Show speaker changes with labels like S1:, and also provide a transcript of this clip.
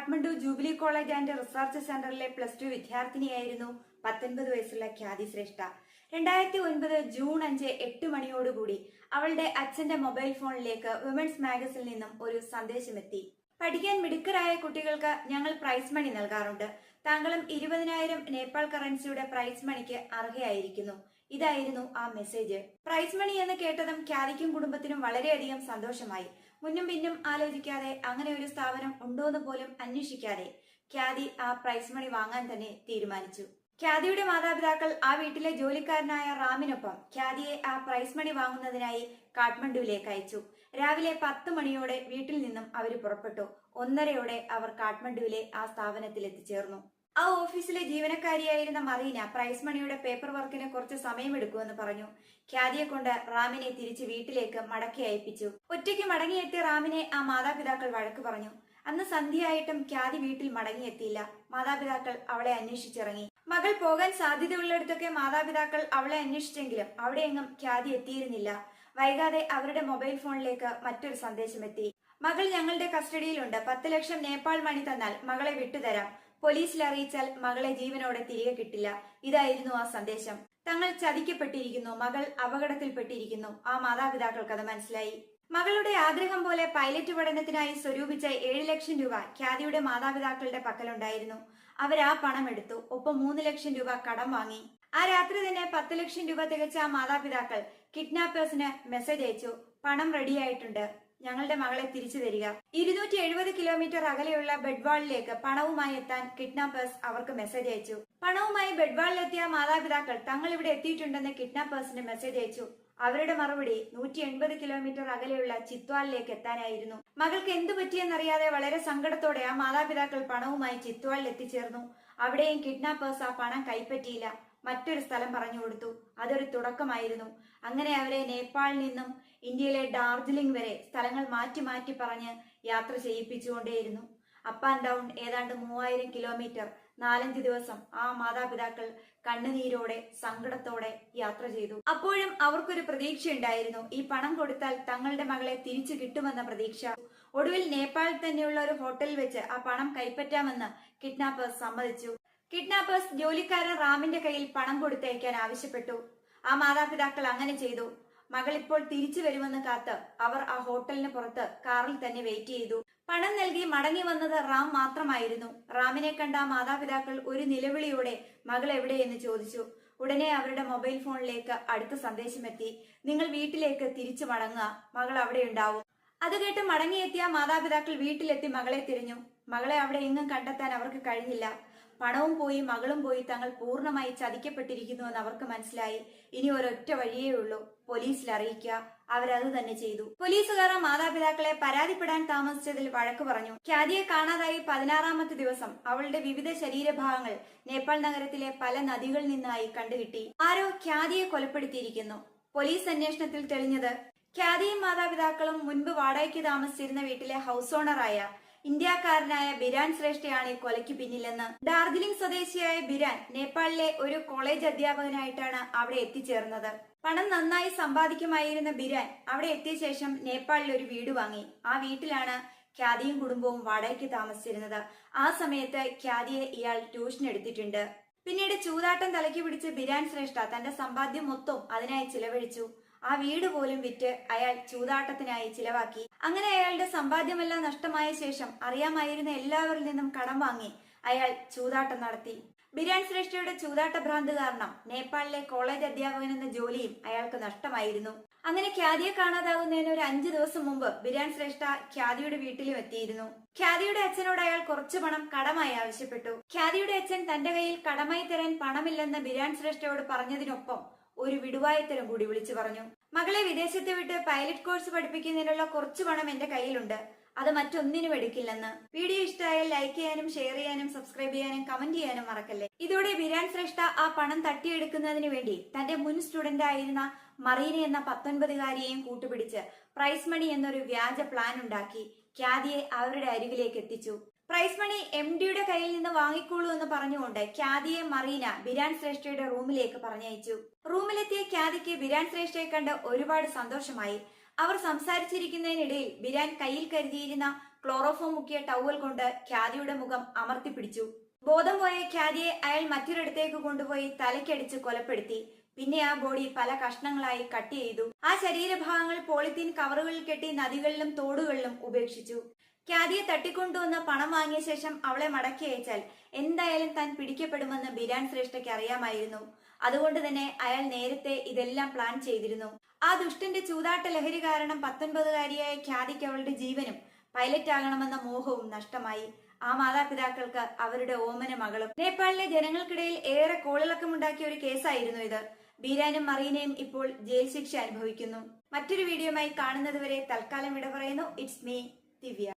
S1: Kathmandu jubilee college and research സെന്ററിലെ plus two വിദ്യാർത്ഥിനിയായിരുന്നു പത്തൊൻപത് വയസ്സുള്ള ഖ്യാതി ശ്രേഷ്ഠ. രണ്ടായിരത്തി ഒൻപത് ജൂൺ അഞ്ച് എട്ട് മണിയോടുകൂടി അവളുടെ അച്ഛന്റെ മൊബൈൽ ഫോണിലേക്ക് വിമൻസ് മാഗസിനിൽ നിന്നും ഒരു സന്ദേശമെത്തി. പഠിക്കാൻ മിടുക്കരായ കുട്ടികൾക്ക് ഞങ്ങൾ പ്രൈസ് മണി നൽകാറുണ്ട്. താങ്കളും ഇരുപതിനായിരം നേപ്പാൾ കറൻസിയുടെ പ്രൈസ് മണിക്ക് അർഹയായിരിക്കുന്നു. ഇതായിരുന്നു ആ മെസ്സേജ് പ്രൈസ് മണി എന്ന് കേട്ടതും ക്യാരിക്കും കുടുംബത്തിനും വളരെയധികം സന്തോഷമായി. മുന്നും പിന്നും ആലോചിക്കാതെ അങ്ങനെ ഒരു സ്ഥാപനം ഉണ്ടോന്ന് പോലും അന്വേഷിക്കാതെ ഖ്യാതി ആ പ്രൈസ് മണി വാങ്ങാൻ തന്നെ തീരുമാനിച്ചു. ഖ്യാതിയുടെ മാതാപിതാക്കൾ ആ വീട്ടിലെ ജോലിക്കാരനായ റാമിനൊപ്പം ഖ്യാതിയെ ആ പ്രൈസ് മണി വാങ്ങുന്നതിനായി കാഠ്മണ്ഡുവിലേക്ക് അയച്ചു. രാവിലെ പത്ത് മണിയോടെ വീട്ടിൽ നിന്നും അവർ പുറപ്പെട്ടു. ഒന്നരയോടെ അവർ കാഠ്മണ്ഡുവിലെ ആ സ്ഥാപനത്തിൽ എത്തിച്ചേർന്നു ആ ഓഫീസിലെ ജീവനക്കാരിയായിരുന്ന മറീന പ്രൈസ് മണിയുടെ പേപ്പർ വർക്കിന് കുറച്ച് സമയമെടുക്കുമെന്ന് പറഞ്ഞു. ഖ്യാതിയെ കൊണ്ട് റാമിനെ തിരിച്ച് വീട്ടിലേക്ക് മടക്കി അയപ്പിച്ചു. ഒറ്റയ്ക്ക് മടങ്ങിയെത്തിയ റാമിനെ ആ മാതാപിതാക്കൾ വഴക്ക് പറഞ്ഞു. അന്ന് സന്ധ്യയായിട്ടും ഖ്യാതി വീട്ടിൽ മടങ്ങിയെത്തിയില്ല. മാതാപിതാക്കൾ അവളെ അന്വേഷിച്ചിറങ്ങി. മകൾ പോകാൻ സാധ്യതയുള്ളിടത്തൊക്കെ മാതാപിതാക്കൾ അവളെ അന്വേഷിച്ചെങ്കിലും അവിടെയെങ്ങും ഖ്യാതി എത്തിയിരുന്നില്ല. വൈകാതെ അവരുടെ മൊബൈൽ ഫോണിലേക്ക് മറ്റൊരു സന്ദേശം എത്തി മകൾ ഞങ്ങളുടെ കസ്റ്റഡിയിലുണ്ട്. പത്ത് ലക്ഷം നേപ്പാൾ മണി തന്നാൽ മകളെ വിട്ടുതരാം. പോലീസിൽ അറിയിച്ചാൽ മകളെ ജീവനോടെ തിരികെ കിട്ടില്ല. ഇതായിരുന്നു ആ സന്ദേശം. തങ്ങൾ ചതിക്കപ്പെട്ടിരിക്കുന്നു. മകൾ അപകടത്തിൽപ്പെട്ടിരിക്കുന്നു. ആ മാതാപിതാക്കൾക്ക് അത് മനസ്സിലായി. മകളുടെ ആഗ്രഹം പോലെ പൈലറ്റ് പഠനത്തിനായി സ്വരൂപിച്ച ഏഴ് ലക്ഷം രൂപ ഖ്യാതിയുടെ മാതാപിതാക്കളുടെ പക്കലുണ്ടായിരുന്നു. ആ പണം എടുത്തു. ഒപ്പം മൂന്ന് ലക്ഷം രൂപ കടം വാങ്ങി. ആ രാത്രി തന്നെ പത്ത് ലക്ഷം രൂപ തികച്ച മാതാപിതാക്കൾ കിഡ്നാപ്പേഴ്സിന് മെസ്സേജ് അയച്ചു. പണം റെഡിയായിട്ടുണ്ട്. ഞങ്ങളുടെ മകളെ തിരിച്ചു തരിക. ഇരുന്നൂറ്റി എഴുപത് കിലോമീറ്റർ അകലെയുള്ള ബെഡ്വാളിലേക്ക് പണവുമായി എത്താൻ കിഡ്നാപ്പേഴ്സ് അവർക്ക് മെസ്സേജ് അയച്ചു. പണവുമായി ബെഡ്വാളിലെത്തിയ മാതാപിതാക്കൾ തങ്ങൾ ഇവിടെ എത്തിയിട്ടുണ്ടെന്ന് കിഡ്നാപ്പേഴ്സിന് മെസ്സേജ് അയച്ചു. അവരുടെ മറുപടി നൂറ്റി എൺപത് കിലോമീറ്റർ അകലെയുള്ള ചിത്വാലിലേക്ക് എത്താനായിരുന്നു. മകൾക്ക് എന്തു പറ്റിയെന്നറിയാതെ വളരെ സങ്കടത്തോടെ ആ മാതാപിതാക്കൾ പണവുമായി ചിത്വാലിൽ എത്തിച്ചേർന്നു. അവിടെയും കിഡ്നാപ്പേഴ്സ് ആ പണം കൈപ്പറ്റിയില്ല. മറ്റൊരു സ്ഥലം പറഞ്ഞു കൊടുത്തു. അതൊരു തുടക്കമായിരുന്നു. അങ്ങനെ അവരെ നേപ്പാളിൽ നിന്നും ഇന്ത്യയിലെ ഡാർജിലിംഗ് വരെ സ്ഥലങ്ങൾ മാറ്റി മാറ്റി പറഞ്ഞ് യാത്ര ചെയ്യിപ്പിച്ചുകൊണ്ടേയിരുന്നു. അപ്പ് ആൻഡ് ഡൗൺ ഏതാണ്ട് മൂവായിരം കിലോമീറ്റർ നാലഞ്ച് ദിവസം ആ മാതാപിതാക്കൾ കണ്ണുനീരോടെ സങ്കടത്തോടെ യാത്ര ചെയ്തു. അപ്പോഴും അവർക്കൊരു പ്രതീക്ഷയുണ്ടായിരുന്നു. ഈ പണം കൊടുത്താൽ തങ്ങളുടെ മകളെ തിരിച്ചു കിട്ടുമെന്ന പ്രതീക്ഷ. ഒടുവിൽ നേപ്പാളിൽ തന്നെയുള്ള ഒരു ഹോട്ടലിൽ വെച്ച് ആ പണം കൈപ്പറ്റാമെന്ന് കിഡ്നാപ്പേഴ്സ് സമ്മതിച്ചു. കിഡ്നാപ്പേഴ്സ് ജോലിക്കാരൻ റാമിന്റെ കയ്യിൽ പണം കൊടുത്തയക്കാൻ ആവശ്യപ്പെട്ടു. ആ മാതാപിതാക്കൾ അങ്ങനെ ചെയ്തു. മകൾ ഇപ്പോൾ തിരിച്ചു വരുമെന്ന് കാത്ത് അവർ ആ ഹോട്ടലിന് പുറത്ത് കാറിൽ തന്നെ വെയിറ്റ് ചെയ്തു. പണം നൽകി മടങ്ങി വന്നത് റാം മാത്രമായിരുന്നു. റാമിനെ കണ്ട മാതാപിതാക്കൾ ഒരു നിലവിളിയോടെ മകൾ എവിടെയെന്ന് ചോദിച്ചു. ഉടനെ അവരുടെ മൊബൈൽ ഫോണിലേക്ക് അടുത്ത സന്ദേശം എത്തി നിങ്ങൾ വീട്ടിലേക്ക് തിരിച്ചു മടങ്ങുക. മകൾ അവിടെ ഉണ്ടാവും. അത് കേട്ട് മടങ്ങിയെത്തിയ മാതാപിതാക്കൾ വീട്ടിലെത്തി മകളെ തിരിഞ്ഞു. മകളെ അവിടെ എങ്ങും കണ്ടെത്താൻ അവർക്ക് കഴിഞ്ഞില്ല. പണവും പോയി മകളും പോയി തങ്ങൾ പൂർണമായി ചതിക്കപ്പെട്ടിരിക്കുന്നുവെന്ന് അവർക്ക് മനസ്സിലായി. ഇനി ഒരൊറ്റ വഴിയേ ഉള്ളൂ. പോലീസിൽ അറിയിക്കുക. അവരത് തന്നെ ചെയ്തു. പോലീസുകാർ മാതാപിതാക്കളെ പരാതിപ്പെടാൻ താമസിച്ചതിൽ വഴക്ക് പറഞ്ഞു. ഖ്യാതിയെ കാണാതായി പതിനാറാമത്തെ ദിവസം അവളുടെ വിവിധ ശരീരഭാഗങ്ങൾ നേപ്പാൾ നഗരത്തിലെ പല നദികളിൽ നിന്നായി കണ്ടുകിട്ടി. ആരോ ഖ്യാതിയെ കൊലപ്പെടുത്തിയിരിക്കുന്നു. പോലീസ് അന്വേഷണത്തിൽ തെളിഞ്ഞത് ഖ്യാതിയും മാതാപിതാക്കളും മുൻപ് വാടകയ്ക്ക് താമസിച്ചിരുന്ന വീട്ടിലെ ഹൗസ് ഓണറായ ഇന്ത്യക്കാരനായ ബിരാൻ ശ്രേഷ്ഠയാണ് ഈ കൊലയ്ക്ക് പിന്നിലെന്ന്. ഡാർജിലിംഗ് സ്വദേശിയായ ബിരാൻ നേപ്പാളിലെ ഒരു കോളേജ് അധ്യാപകനായിട്ടാണ് അവിടെ എത്തിച്ചേർന്നത്. പണം നന്നായി സമ്പാദിക്കുമായിരുന്ന ബിരാൻ അവിടെ എത്തിയ ശേഷം നേപ്പാളിൽ ഒരു വീട് വാങ്ങി. ആ വീട്ടിലാണ് ഖ്യാതിയും കുടുംബവും വാടകയ്ക്ക് താമസിച്ചിരുന്നത്. ആ സമയത്ത് ഖ്യാതിയെ ഇയാൾ ട്യൂഷൻ എടുത്തിട്ടുണ്ട്. പിന്നീട് ചൂതാട്ടം തലയ്ക്ക് പിടിച്ച് ബിരാൻ ശ്രേഷ്ഠ തന്റെ സമ്പാദ്യം മൊത്തം അതിനായി ചിലവഴിച്ചു. ആ വീട് പോലും വിറ്റ് അയാൾ ചൂതാട്ടത്തിനായി ചിലവാക്കി. അങ്ങനെ അയാളുടെ സമ്പാദ്യമെല്ലാം നഷ്ടമായ ശേഷം അറിയാമായിരുന്ന എല്ലാവരിൽ നിന്നും കടം വാങ്ങി അയാൾ ചൂതാട്ടം നടത്തി. ബിരാൻ ശ്രേഷ്ഠയുടെ ചൂതാട്ട ഭ്രാന്ത് കാരണം നേപ്പാളിലെ കോളേജ് അധ്യാപകൻ എന്ന ജോലിയും അയാൾക്ക് നഷ്ടമായിരുന്നു. അങ്ങനെ ഖ്യാതിയെ കാണാതാകുന്നതിന് ഒരു അഞ്ചു ദിവസം മുമ്പ് ബിരാൻ ശ്രേഷ്ഠ ഖ്യാതിയുടെ വീട്ടിലും എത്തിയിരുന്നു. ഖ്യാതിയുടെ അച്ഛനോട് അയാൾ കുറച്ചു പണം കടമായി ആവശ്യപ്പെട്ടു. ഖ്യാതിയുടെ അച്ഛൻ തന്റെ കയ്യിൽ കടമായി തരാൻ പണമില്ലെന്ന് ബിരാൻ ശ്രേഷ്ഠയോട് പറഞ്ഞതിനൊപ്പം ഒരു വിടുവായത്തരം കൂടി വിളിച്ചു പറഞ്ഞു. മകളെ വിദേശത്ത് വിട്ട് പൈലറ്റ് കോഴ്സ് പഠിപ്പിക്കുന്നതിനുള്ള കുറച്ചു പണം എന്റെ കയ്യിലുണ്ട്. അത് മറ്റൊന്നിനും എടുക്കില്ലെന്ന്. വീഡിയോ ഇഷ്ടമായാൽ ലൈക്ക് ചെയ്യാനും ഷെയർ ചെയ്യാനും സബ്സ്ക്രൈബ് ചെയ്യാനും കമന്റ് ചെയ്യാനും മറക്കല്ലേ? ഇതോടെ ബിരാൻ ശ്രേഷ്ഠ ആ പണം തട്ടിയെടുക്കുന്നതിന് വേണ്ടി തന്റെ മുൻ സ്റ്റുഡന്റ് ആയിരുന്ന മറീന എന്ന പത്തൊൻപതുകാരിയെയും കൂട്ടുപിടിച്ച് പ്രൈസ് മണി എന്നൊരു വ്യാജ പ്ലാൻ ഉണ്ടാക്കി. ഖ്യാതിയെ അവരുടെ അരികിലേക്ക് എത്തിച്ചു. പ്രൈസ് മണി എം ഡിയുടെ കയ്യിൽ നിന്ന് വാങ്ങിക്കോളൂ എന്ന് പറഞ്ഞുകൊണ്ട് ഖ്യാതിയെ മറീന ബിരാൻ ശ്രേഷ്ഠയുടെ റൂമിലേക്ക് പറഞ്ഞയച്ചു. റൂമിലെത്തിയ ഖ്യാതിക്ക് ബിരാൻ ശ്രേഷ്ഠയെ കണ്ട് ഒരുപാട് സന്തോഷമായി. അവർ സംസാരിച്ചിരിക്കുന്നതിനിടയിൽ ബിരാൻ കയ്യിൽ കരുതിയിരുന്ന ക്ലോറോഫോം മുക്കിയ ടവൽ കൊണ്ട് ഖ്യാതിയുടെ മുഖം അമർത്തിപ്പിടിച്ചു. ബോധം പോയ ഖ്യാതിയെ അയാൾ മറ്റൊരിടത്തേക്ക് കൊണ്ടുപോയി തലക്കടിച്ച് കൊലപ്പെടുത്തി. പിന്നെ ആ ബോഡി പല കഷ്ണങ്ങളായി കട്ട് ചെയ്തു. ആ ശരീരഭാഗങ്ങൾ പോളിത്തീൻ കവറുകളിൽ കെട്ടി നദികളിലും തോടുകളിലും ഉപേക്ഷിച്ചു. ഖ്യാതിയെ തട്ടിക്കൊണ്ടുവന്ന് പണം വാങ്ങിയ ശേഷം അവളെ മടക്കി അയച്ചാൽ എന്തായാലും താൻ പിടിക്കപ്പെടുമെന്ന് ബിരാൻ ശ്രേഷ്ഠയ്ക്ക് അറിയാമായിരുന്നു. അതുകൊണ്ട് തന്നെ അയാൾ നേരത്തെ ഇതെല്ലാം പ്ലാൻ ചെയ്തിരുന്നു. ആ ദുഷ്ടന്റെ ചൂതാട്ട ലഹരി കാരണം പത്തൊൻപതുകാരിയായ ഖ്യാതിക്ക് അവളുടെ ജീവനും പൈലറ്റ് ആകണമെന്ന മോഹവും നഷ്ടമായി. ആ മാതാപിതാക്കൾക്ക് അവരുടെ ഓമന മകളും. നേപ്പാളിലെ ജനങ്ങൾക്കിടയിൽ ഏറെ കോളിളക്കമുണ്ടാക്കിയ ഒരു കേസായിരുന്നു ഇത്. ബീരാനും മറീനയും ഇപ്പോൾ ജയിൽ ശിക്ഷ അനുഭവിക്കുന്നു. മറ്റൊരു വീഡിയോയുമായി കാണുന്നതുവരെ തൽക്കാലം വിട പറയുന്നു. It's me Divya.